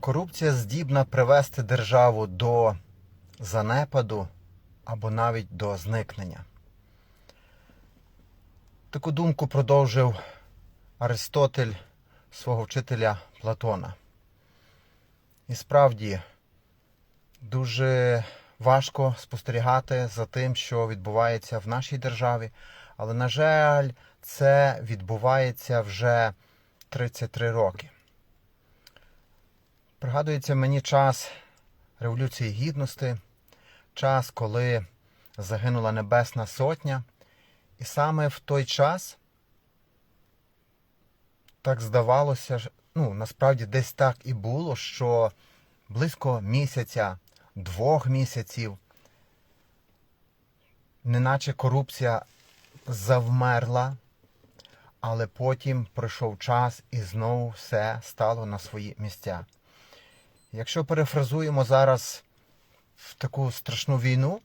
Корупція здібна привести державу до занепаду або навіть до зникнення. Таку думку продовжив Аристотель свого вчителя Платона. І справді дуже важко спостерігати за тим, що відбувається в нашій державі, але, на жаль, це відбувається вже 33 роки. Пригадується мені час Революції Гідності, час, коли загинула Небесна Сотня. І саме в той час так здавалося, ну, насправді десь так і було, що близько місяця, двох місяців, неначе корупція завмерла, але потім пройшов час і знову все стало на свої місця. Якщо перефразуємо зараз в таку страшну війну,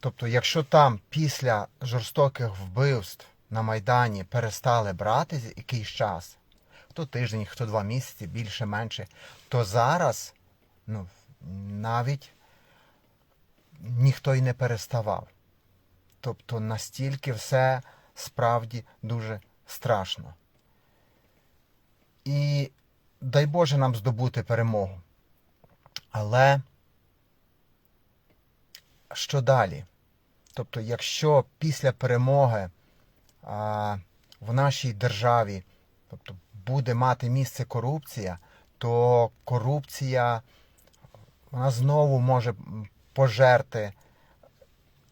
тобто, якщо там після жорстоких вбивств на Майдані перестали брати якийсь час, хто тиждень, хто два місяці, більше, менше, то зараз ну, навіть ніхто й не переставав. Тобто настільки все справді дуже страшно. І дай Боже нам здобути перемогу. Але що далі? Тобто, якщо після перемоги а, в нашій державі тобто, буде мати місце корупція, то корупція вона знову може пожерти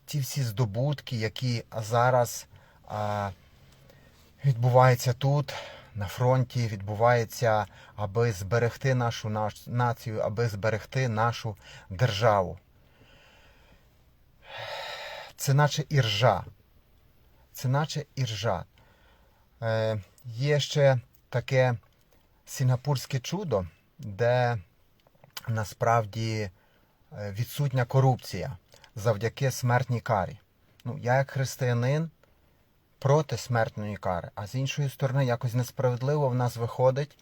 ті всі здобутки, які зараз а, відбуваються тут, на фронті, відбуваються, аби зберегти нашу націю, аби зберегти нашу державу. Це наче іржа. Це наче іржа. Е, є ще таке сінгапурське чудо, де насправді е, відсутня корупція завдяки смертній карі. Ну, я як християнин проти смертної кари, а з іншої сторони, якось несправедливо в нас виходить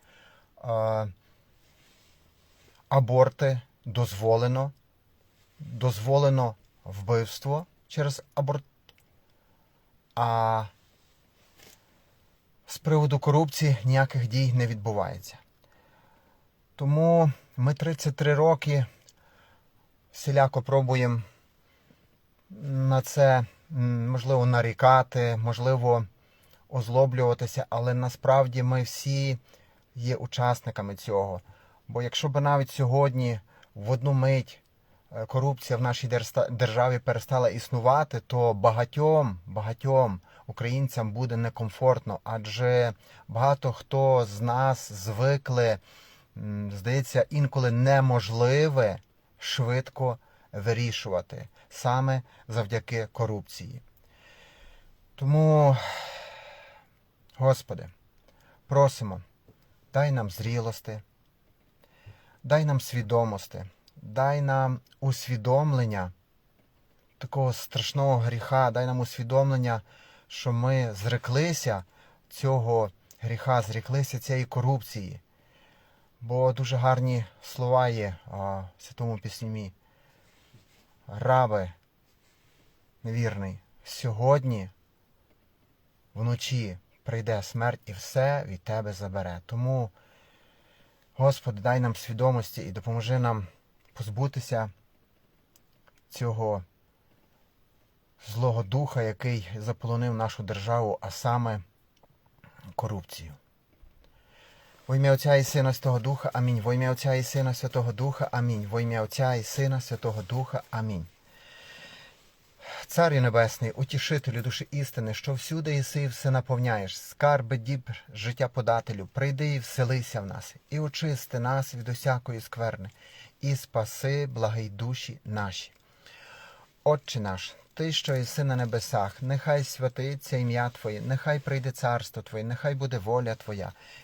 е, аборти дозволено, дозволено вбивство через аборт. А з приводу корупції ніяких дій не відбувається. Тому ми 33 роки всіляко пробуємо на це можливо нарікати, можливо озлоблюватися, але насправді ми всі є учасниками цього. Бо якщо б навіть сьогодні в одну мить е, корупція в нашій державі перестала існувати, то багатьом, багатьом українцям буде некомфортно, адже багато хто з нас звикли, здається, інколи неможливе швидко вирішувати саме завдяки корупції. Тому, Господи, просимо, дай нам зрілости, дай нам свідомості, дай нам усвідомлення такого страшного гріха, дай нам усвідомлення, що ми зреклися цього гріха, зреклися цієї корупції. Бо дуже гарні слова є в Святому Письмі. Рабе, невірний, сьогодні вночі прийде смерть і все від тебе забере. Тому, Господи, дай нам свідомості і допоможи нам позбутися цього злого духа, який заполонив нашу державу, а саме корупцію. Во ім'я Отця і Сина Святого Духа, Амінь. Во ім'я Отця і Сина Святого Духа, Амінь. Во ім'я Отця і Сина Святого Духа, Амінь. Царю Небесний, утішителю душі істини, що всюди єси і все наповняєш, скарби діб життя подателю, прийди і вселися в нас, і очисти нас від усякої скверни, і спаси благий душі наші. Отче наш, Ти, що єси на небесах, нехай святиться ім'я Твоє, нехай прийде царство Твоє, нехай буде воля Твоя,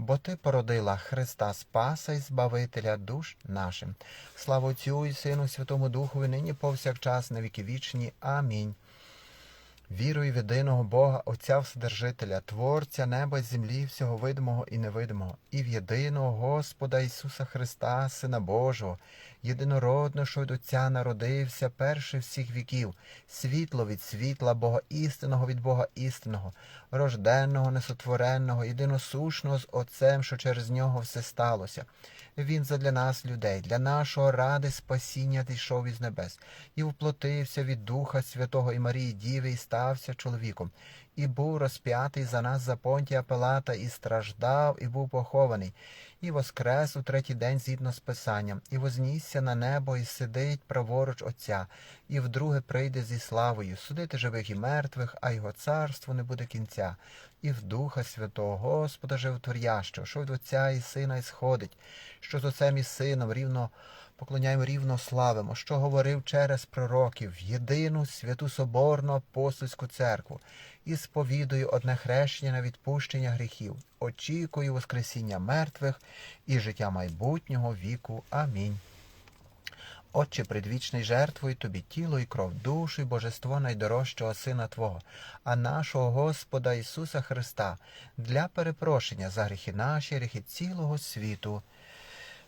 бо Ти породила Христа Спаса і Збавителя душ нашим. Слава Отцю і Сину, Святому Духу, і нині повсякчас, на віки вічні. Амінь. Вірую в єдиного Бога, Отця Вседержителя, Творця неба й землі, всього видимого і невидимого, і в єдиного Господа Ісуса Христа, Сина Божого, єдинородного, що від Отця народився, перший всіх віків, світло від світла, Бога істинного від Бога істинного, рожденного, несотвореного, єдиносушного з Отцем, що через нього все сталося. Він задля нас, людей, для нашого ради спасіння дійшов із небес, і вплотився від Духа Святого і Марії Діви, і стався чоловіком, і був розп'ятий за нас за Понтія Пилата, і страждав, і був похований, і воскрес у третій день згідно з Писанням, і вознісся на небо, і сидить праворуч Отця, і вдруге прийде зі славою, судити живих і мертвих, а його царство не буде кінця. І в Духа Святого Господа Животворящого, що від Отця і Сина ісходить, що з Отцем і Сином рівно поклоняємо рівно славимо, що говорив через пророків єдину святу Соборну апостольську церкву, і сповідую одне хрещення на відпущення гріхів, очікую Воскресіння мертвих і життя майбутнього віку. Амінь. Отче предвічний жертвою тобі тіло і кров, душу і божество найдорожчого Сина Твого, а нашого Господа Ісуса Христа, для перепрошення за гріхи наші, гріхи цілого світу.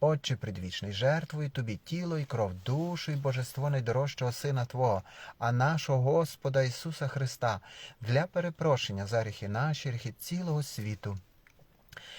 Отче предвічний, жертвую тобі тіло і кров, душу і божество найдорожчого Сина Твого, а нашого Господа Ісуса Христа, для перепрошення за гріхи наші, гріхи цілого світу.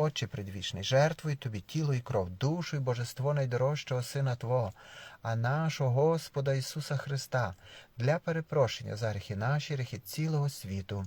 Отче предвічний, жертвуй тобі тіло і кров, душу і божество найдорожчого Сина Твого, а нашого Господа Ісуса Христа, для перепрошення за гріхи наші, гріхи цілого світу.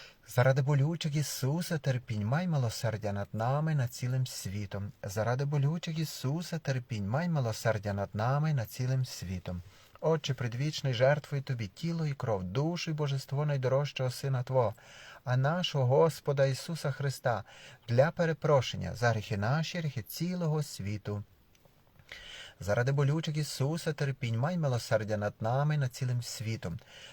Заради болючих Ісуса терпінь, май милосердя над нами над цілим світом. Заради болючих Ісуса терпінь, май милосердя над нами над цілим світом. Отче предвічний, жертвуй тобі тіло і кров, душу і божество найдорожчого Сина Твого, а нашого Господа Ісуса Христа, для перепрошення за гріхи наші, гріхи цілого світу. Заради болючих Ісуса терпінь, май милосердя над нами, над цілим світом.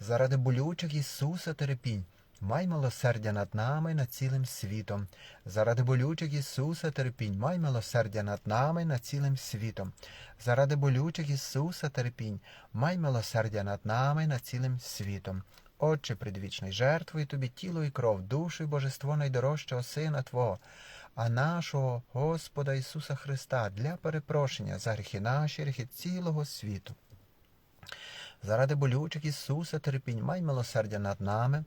Заради болючих Ісуса терпінь, май милосердя над нами, над цілим світом. Заради болючих Ісуса терпінь, май милосердя над нами, над цілим світом. Заради болючих Ісуса терпінь, май милосердя над нами, над цілим світом. Отче предвічний, жертвую тобі тіло і кров, душу і божество найдорожчого Сина Твого, а нашого Господа Ісуса Христа для перепрошення за гріхи наші, гріхи цілого світу. Заради болючих Ісуса терпінь, май милосердя над нами,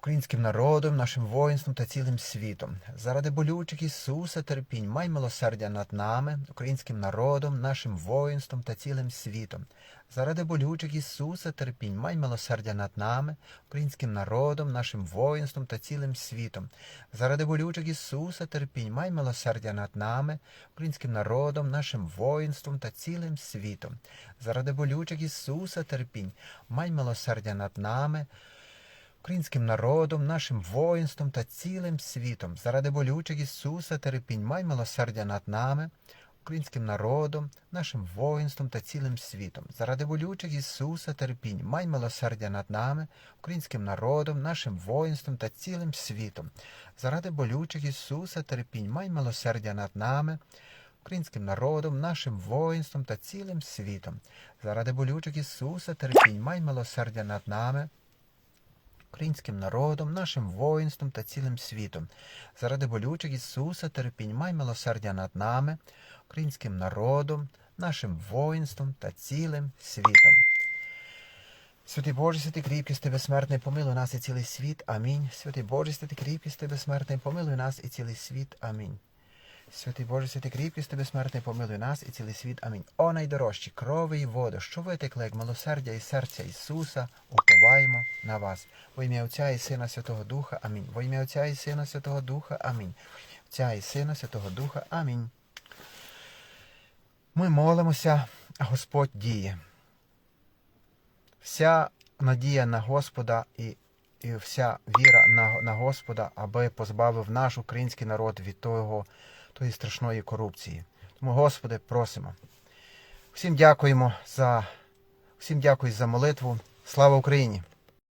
українським народом, нашим воїнством та цілим світом. Заради болючих Ісуса терпінь, май милосердя над нами, українським народом, нашим воїнством та цілим світом. Заради болючих Ісуса терпінь, май милосердя над нами, українським народом, нашим воїнством та цілим світом. Заради болючих Ісуса терпінь, май милосердя над нами, українським народом, нашим воїнством та цілим світом. Заради болючих Ісуса терпінь, май милосердя над нами, українським народом, нашим воїнством та цілим світом. Заради болючих Ісуса терпінь, май милосердя над нами, українським народом, нашим воїнством та цілим світом. Заради болючих Ісуса терпінь, май милосердя над нами, українським народом, нашим воїнством та цілим світом. Заради болючих Ісуса терпінь, май милосердя над нами, українським народом, нашим воїнством та цілим світом. Заради болючих Ісуса терпінь, май милосердя над нами, українським народом, нашим воїнством та цілим світом. Заради болючих Ісуса терпінь, май милосердя над нами, українським народом, нашим воїнством та цілим світом. Святий Боже, святий кріпкий, безсмертний, помилуй нас і цілий світ. Амінь. Святий Боже, святий кріпкий, безсмертний, помилуй нас і цілий світ. Амінь. Святий Боже, святий кріпкий, безсмертний, помилуй нас і цілий світ. Амінь. О найдорожчі, крови і води, що витекли, як милосердя і серця Ісуса, уповаємо на вас. Во ім'я Отця і Сина Святого Духа. Амінь. Во ім'я Отця і Сина Святого Духа. Амінь. Отця і Сина Святого Духа. Амінь. Ми молимося, а Господь діє. Вся надія на Господа і, і вся віра на, на Господа, аби позбавив наш український народ від того, тої страшної корупції. Тому, Господи, просимо. Всім дякуємо за всім дякую за молитву. Слава Україні!